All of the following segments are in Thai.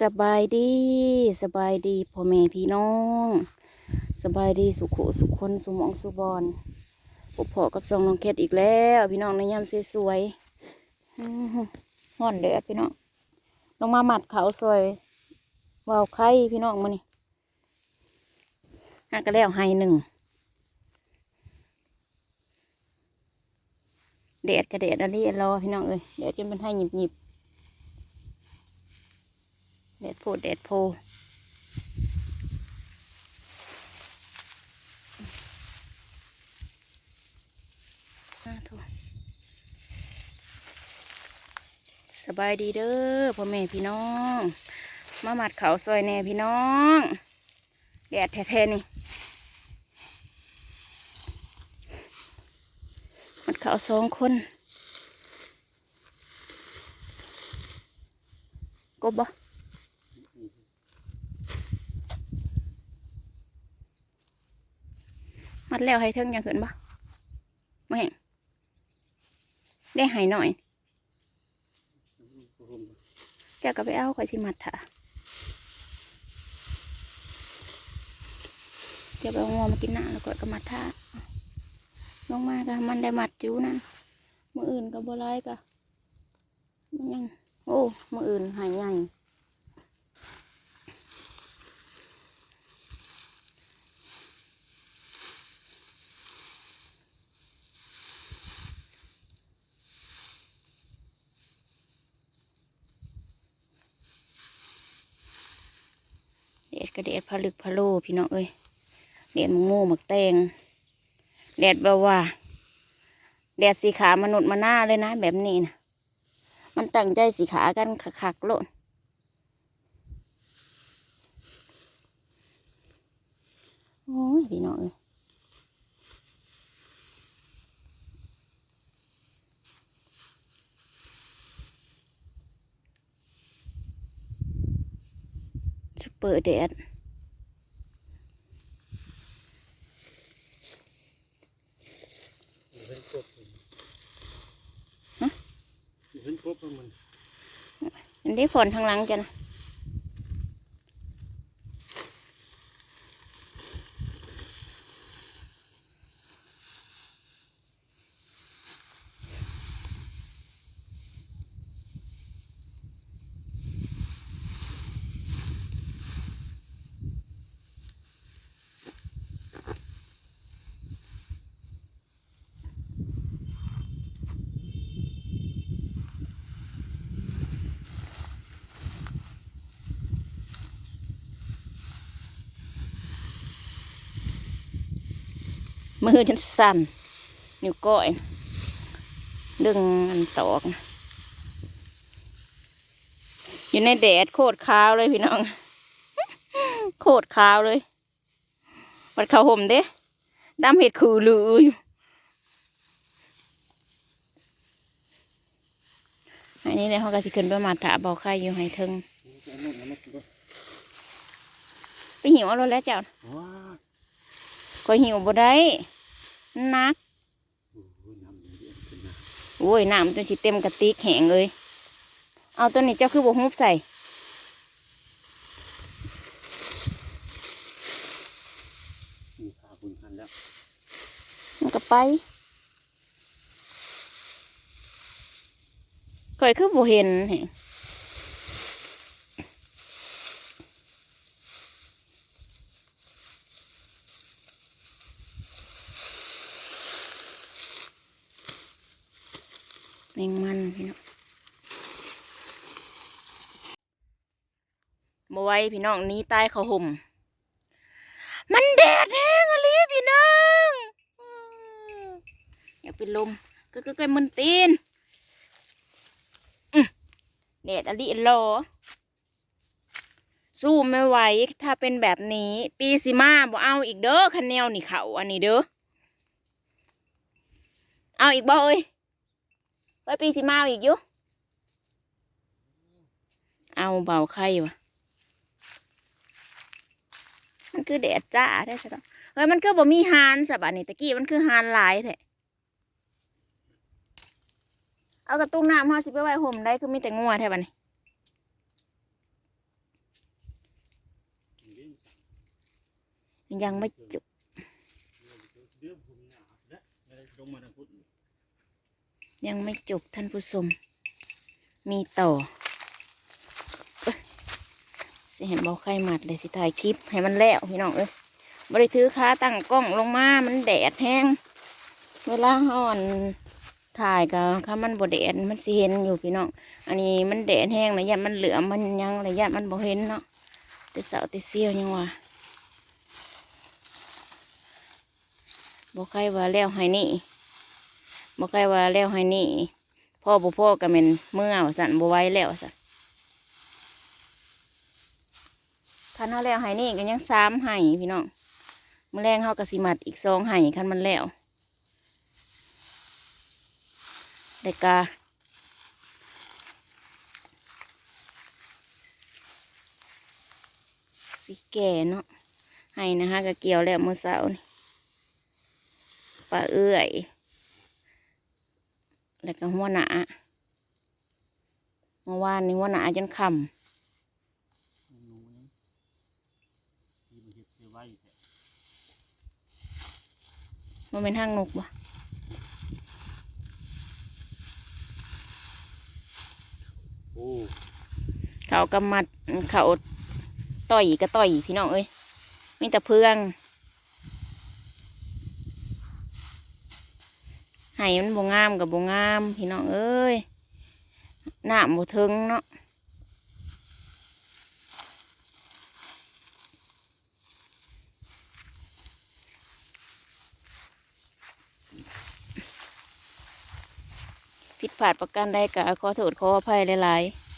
สบายดีสบายดีพ่อแม่พี่น้อง สบายดีสุขุสุขคนสุมองสุบอนพบพอกับซองน้องเคทอีกแล้วพี่น้องในยามสวยๆอื้อหือห่อนเดือดพี่น้องลงมาหมัดเขาสวยวาวไข่พี่น้องมานี่หากระแล้วให้หนึ่งแดดกระเดดอันนี้รอพี่น้องเอ้ยแดดจนเป็นให้หยิบหยิบๆ แดดโพดแดดโพสบายดีเด้อพ่อแม่พี่น้อง มาหมัดเขาวซอยแน่พี่น้อง แดดแท้ๆนี่หมัดเขาสองคนกบบ่ มัดแล้วให้เทิงอย่างขึ้นบ่ไม่เห็นได้หายหน่อย เจะก็ไปเอาข่อยสิมัดถ่ะเจะไปงอมากินหน้าแล้วก็ก็มัดท่าลงมาก็มันได้มัดจูนั่นมืออื่นก็บ่ไรก็มันยังโอ้มืออื่นหายใหญ่ ดดก็แดดผลึกพะโลพี่น้องเอ้ยแดดมังโง่หมักแตงแดดแบบว่า แดดสีขามนุษย์มาหน้าเลยนะแบบนี้นะมันตั้งใจสีขากันขักๆโลดโอ้ยพี่น้องเอ้ย เปอร์แดดเห็นครบเลยฮะเห็นครบแล้วมันอันนี้ฝนทางหลังจ้ะนะ มือฉันสั่นนิ้วก้อยดึงอันตอกอยู่ในแดดโคตรขาวเลยพี่น้อง โคตรขาวเลยวัดเขาวห่มเด้ดำเห็ดคือลืออยู่อันนี้เลยเขาก็สิขึ้นไปมาถาบอกใครอยู่ให้ถึงไปหิวเอารถแล้วเจ้า ก็หิวบ่ได้นักโอ้โหน้ำเย็นขึ้นนะโอ้ยน้ำจนสิเต็มกระติกแห้งเลย เอาตัวนี้เจ้าคือบ่ฮุบใส่มีข้าวคุณพันแล้วมันก็ไปข่อยคือบ่เห็นแฮะแมงมันพี่น้อง บ่ไหว้พี่น้องหนี้ใต้เขาห่ม มันแดดแห้งอะลีพี่น้องอืมอยากเป็นลมก็ก็ก็มันตีนอื้อแดดอะลีรอ สู้ไม่ไหวถ้าเป็นแบบนี้ ปีสิมาบ่เอาอีกเด้อคันแนวนี่เขาอันนี้เด้อเอาอีกบ่เอ้ยไว้ปีสิมาเอาอีกอยู่เอาเบาไข่วะ มันคือแดดจ้าได้ใช่ไหมเฮ้ยมันคือบ่มีฮานสบะนี่ตะกี้มันคือฮานหลายแท้เอากระตุ้งน้ำห้าสิบไปไว้ห่มได้คือมีแต่งัวแท้บันนี้ยังไม่จุกยังไม่จุกท่านผู้ชมมีต่อ สิเห็นเบาไข่หมัดเลยสิถ่ายคลิปให้มันแล้วพี่น้องเอ้ยบริถือขาตั้งกล้องลงมามันแดดแห้งเวลาห่อนถ่ายก็ถ้ามันบ่แดดมันสิเห็นอยู่พี่น้องอันนี้มันแดดแห้งระยะมันเหลือมันยังระยะมันบ่เห็นเนาะแต่เสาแต่เสี้ยวยังว่าบ่ใครว่าแล้วให้นี่บ่ใครว่าแล้วให้นี่พ่อบ่พ่อก็แม่นเมื่อสั่นบ่ไว้แล้วสั่น คันเฮาแล้วให้นี่ก็ยังสามให้พี่น้องมื้อแรงเฮาก็สิมัดอีกสองให้คันมันแล้วแต่กาสีแก่เนาะให้นะคะก็เกี่ยวแล้วเมื่อเช้านี่ปลาเอื้อยแล้วก็หัวหนาเมื่อวานนี้หัวหนาจนคหนูนี่ที่มันเห็ดเสียไว้แท้ำ มันเป็นห้างนกบ่โอ้เขากำมัดเขาต่อยก็ต่อยพี่น้องเอ้ยมีแต่เพื่องให้มันบ่งามกับบ่งาม พี่น้องเอ้ยน้ำบ่ถึงเนาะ พลาดประกันใดก็ขอโทษขออภัยหลายๆ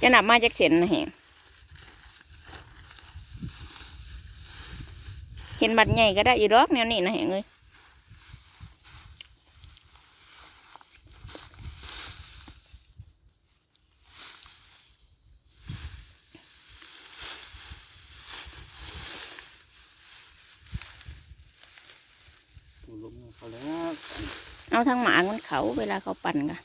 จะนับมาจากเส้นนะแหงเห็นบัดใหญ่ก็ได้อีรอกแนวนี้นะเหงเลย เอาแล้วเอาทางหมามันเขาเวลาเขาปั่นกัน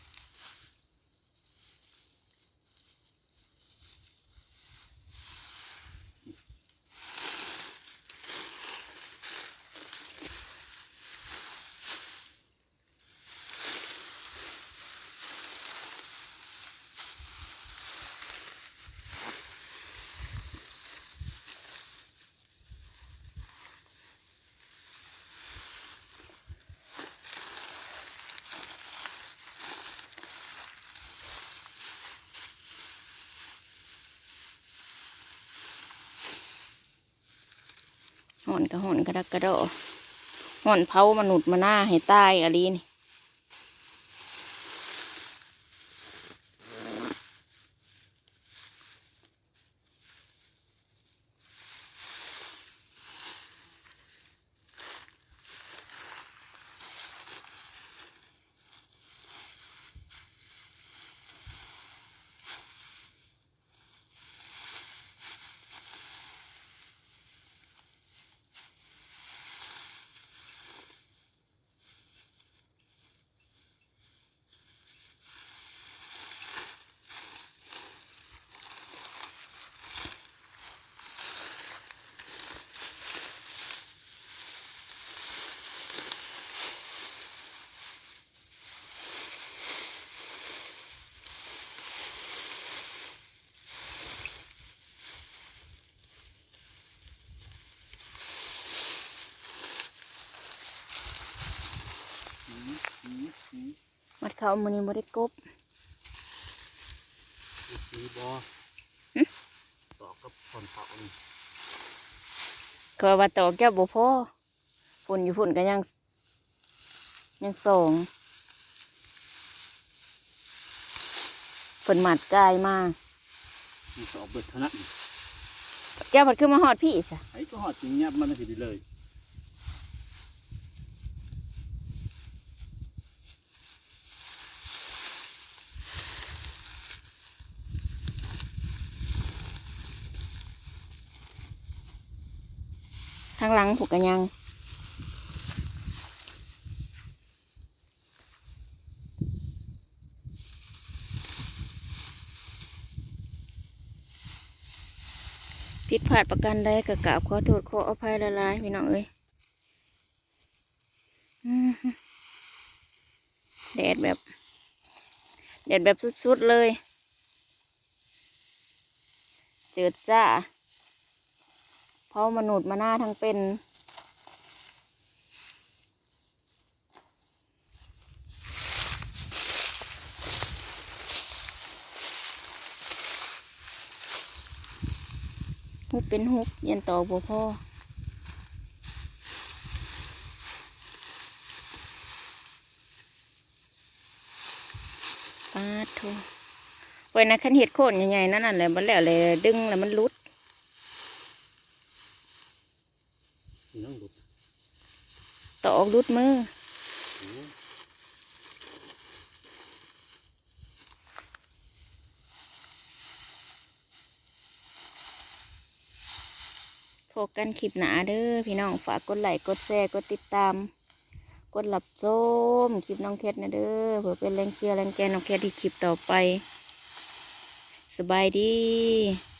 ห่อนกระห่อนกระดักกระโดห่อนเผามนุษย์มาหน้าให้ตายอะไรนี่ มัดเขามันนี้บ่ได้กบสีบอต่อกับผ่อนเผานี่ก็ว่าต่อแก้วบ่พอฝุ่นอยู่ฝุ่นก็ยัง ยังสองฝนหมัดกายมามันสอบเบิดเท่านั้นเจ้าผัดขึ้นมาหอดพี่สะไอ้ก็หอดจริงเนี่ยมันไม่สิดีเลยางหลังผูกกันยัง ผิดพลาดประกันใดกะกราบขอโทษขออภัยละลายพี่น้องเอ้ยแดดแบบ แดดแบบสุดๆเลย เจิดจ้า เพราะมนุษย์มาหน้าทั้งเป็น ฮุบเป็นฮุบเย็นต่อบัวพ่อปาดโทไว้นะขันเห็ดโคนใหญ่ๆนั่นน่ะแหละมันแล้วเลยดึงแล้วมันรุด นี่น้องดุด ต่ อออกรุดมือโอ้โฟกันคลิปหนาเด้อพี่น้องฝากกดไลค์กดแชร์กดติดตาม กดหลับโจมคลิปน้องแคทนะเด้อเพื่อเป็นแรงเชียร์แรงแกนน้องแคทที่คลิปต่อไป สบายดี